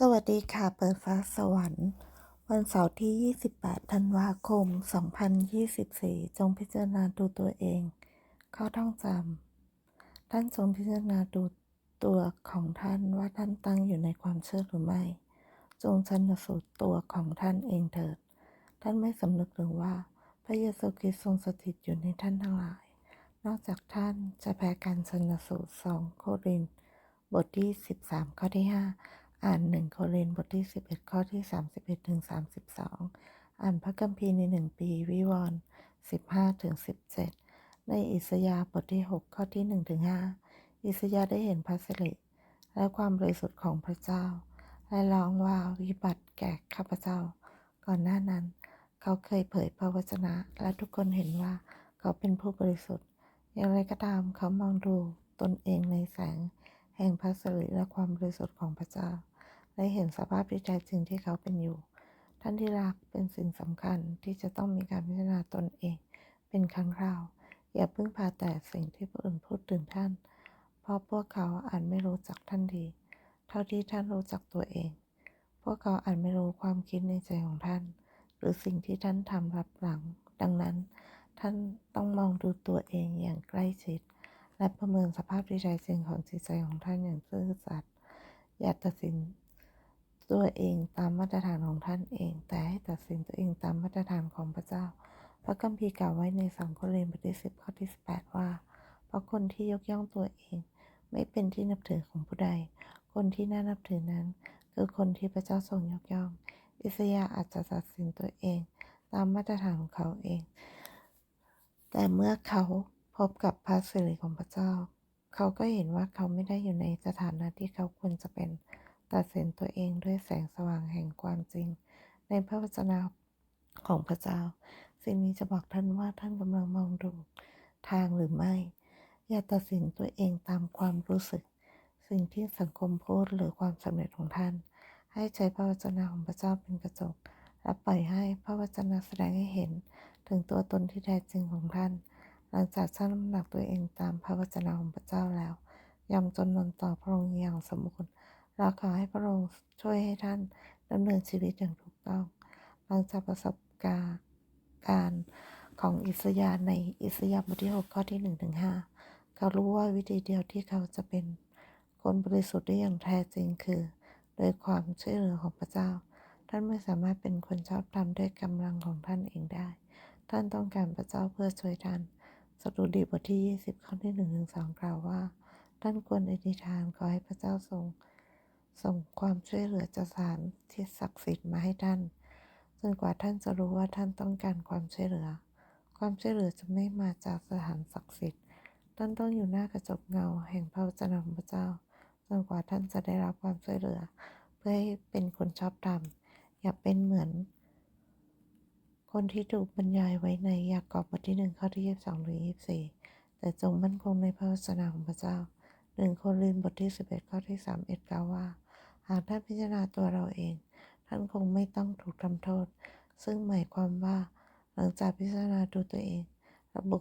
สวัสดีค่ะเปิดฟ้าสวรรค์ วันเสาร์ที่ 28 ธันวาคม 2024 จงพิจารณาดูตัวเองข้อท่องจำท่านจงพิจารณาดูตัวของท่านว่าท่านตั้งอยู่ในความเชื่อหรือไม่ จงชันสูตรตัวของท่านเองเถิด ท่านไม่สำนึกหรือว่า พระเยซูคริสต์ทรงสถิตอยู่ในท่านทั้งหลาย นอกจากท่านจะแพ้การชันสูตรสองโครินบทที่ 13 ข้อที่ 5 อ่าน1โครินบทที่ 11 ข้อที่ 31ถึง32 อ่านพระคัมภีร์ใน1ปีวิวรณ์15ถึง17 ในอิสยาบทที่ 6 ข้อที่1ถึง5อิสยาได้เห็นพระสิริและความบริสุทธิ์ของพระเจ้า และร้องว่าวิบัติแก่ข้าพเจ้า ก่อนหน้านั้น เขาเคยเผยพระวจนะ และทุกคนเห็นว่าเขาเป็นผู้บริสุทธิ์ อย่างไรก็ตามเขามองดูตนเองในแสง แห่งพระสิริและความบริสุทธิ์ของพระเจ้า และเห็นสภาพที่แท้จริงที่เขาเป็นอยู่ ท่านที่รักเป็นสิ่งสำคัญที่จะต้องมีการพิจารณาตนเอง เป็นครั้งคราว อย่าเพิ่งพาแต่สิ่งที่ผู้อื่นพูดถึงท่าน เพราะพวกเขาอาจไม่รู้จักท่านดี เท่าที่ท่านรู้จักตัวเอง พวกเขาอาจไม่รู้ความคิดในใจของท่าน หรือสิ่งที่ท่านทำรับหลัง ดังนั้น ท่านต้องมองดูตัวเองอย่างใกล้ชิด และประเมินสภาพที่แท้จริงของจิตใจของท่านอย่างซื่อสัตย์อย่าตัดสิน ตัวเองตามมาตรฐานของท่านเอง แต่ให้ตัดสินตัวเองตามมาตรฐานของพระเจ้า พระคัมภีร์กล่าวไว้ในสังโครินบทที่สิบข้อที่สิบแปดว่า เพราะคนที่ยกย่องตัวเอง ไม่เป็นที่นับถือของผู้ใด คนที่น่านับถือนั้น คือคนที่พระเจ้าทรงยกย่อง อิสยาอาจจะตัดสินตัวเอง ตามมาตรฐานของเขาเอง แต่เมื่อเขาพบกับพระสิริของพระเจ้า เขาก็เห็นว่าเขาไม่ได้อยู่ในสถานะที่เขาควรจะเป็น ตัดสินตัวเองด้วยแสงสว่างแห่งความจริง ในพระวจนะของพระเจ้า สิ่งนี้จะบอกท่านว่าท่านกำลังมองดูทางหรือไม่ อย่าตัดสินตัวเองตามความรู้สึก สิ่งที่สังคมพูดหรือความสำเร็จของท่าน ให้ใช้พระวจนะของพระเจ้าเป็นกระจก และปล่อยให้พระวจนะแสดงให้เห็น ถึงตัวตนที่แท้จริงของท่าน หลังจากชั่งน้ำหนักตัวเองตามพระวจนะของพระเจ้าแล้วยำจนนนต่อพระองค์อย่างสมบูรณ์ เราขอให้พระองค์ช่วยให้ท่านดำเนินชีวิตอย่างถูกต้อง หลังจากประสบการณ์การของอิสยาห์ในอิสยาห์บทที่ 6 ข้อที่1ถึง5เขารู้ว่าวิธีเดียวที่เขาจะเป็นคนบริสุทธิ์ได้อย่างแท้จริงคือ โดยความช่วยเหลือของพระเจ้า ท่านไม่สามารถเป็นคนชอบธรรมด้วยกำลังของท่านเองได้ ท่านต้องการพระเจ้าเพื่อช่วยท่านสดุดีบทที่ 20 ข้อที่1ถึง2กล่าวว่า ท่านควรอธิษฐานขอให้พระเจ้าทรง ส่งความช่วยเหลือจากสานที่ศักดิ์สิทธิ์มาให้ท่านจนกว่าท่านจะรู้ว่าท่านต้องการความช่วยเหลือ ความช่วยเหลือจะไม่มาจากสถานศักดิ์สิทธิ์ท่านต้องอยู่หน้ากระจกเงาแห่งพระวจนะของพระเจ้าจนกว่าท่านจะได้รับความช่วยเหลือ เพื่อให้เป็นคนชอบธรรมอย่าเป็นเหมือน คนที่ถูกบรรยายไว้ในยากอบบทที่หนึ่งข้อที่ยี่สิบสองหรือยี่สิบสี่แต่จงมั่นคงในพระวจนะของพระเจ้าหนึ่งโครินธ์บทที่สิบเอ็ดข้อที่สามเอ็ดกล่าวว่า หากท่านพิจารณาตัวเราเอง ท่านคงไม่ต้องถูกทำโทษ ซึ่งหมายความว่า หลังจากพิจารณาดูตัวเอง ระบุ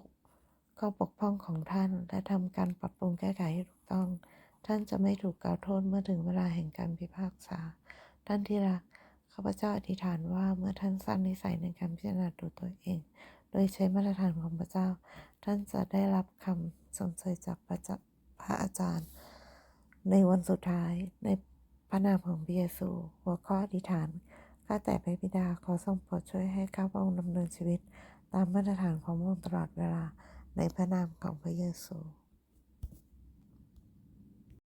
ข้อบกพร่องของท่านและทำการปรับปรุงแก้ไขให้ถูกต้อง ท่านจะไม่ถูกกล่าวโทษเมื่อถึงเวลาแห่งการพิพากษา ท่านที่รักข้าพเจ้าอธิษฐานว่าเมื่อท่านสร้างนิสัยในการพิจารณาดูตัวเอง โดยใช้มาตรฐานของพระเจ้า ท่านจะได้รับคำสมเสยจากพระเจ้าพระอาจารย์ ในวันสุดท้ายใน ระนามของพระเยซู หัวข้ออธิษฐาน ข้าแต่พระบิดาขอทรงโปรดช่วยให้ข้าพระองค์ดำเนินชีวิต ตามมาตรฐานของพระองค์ตลอดเวลาในพระนามของพระเยซู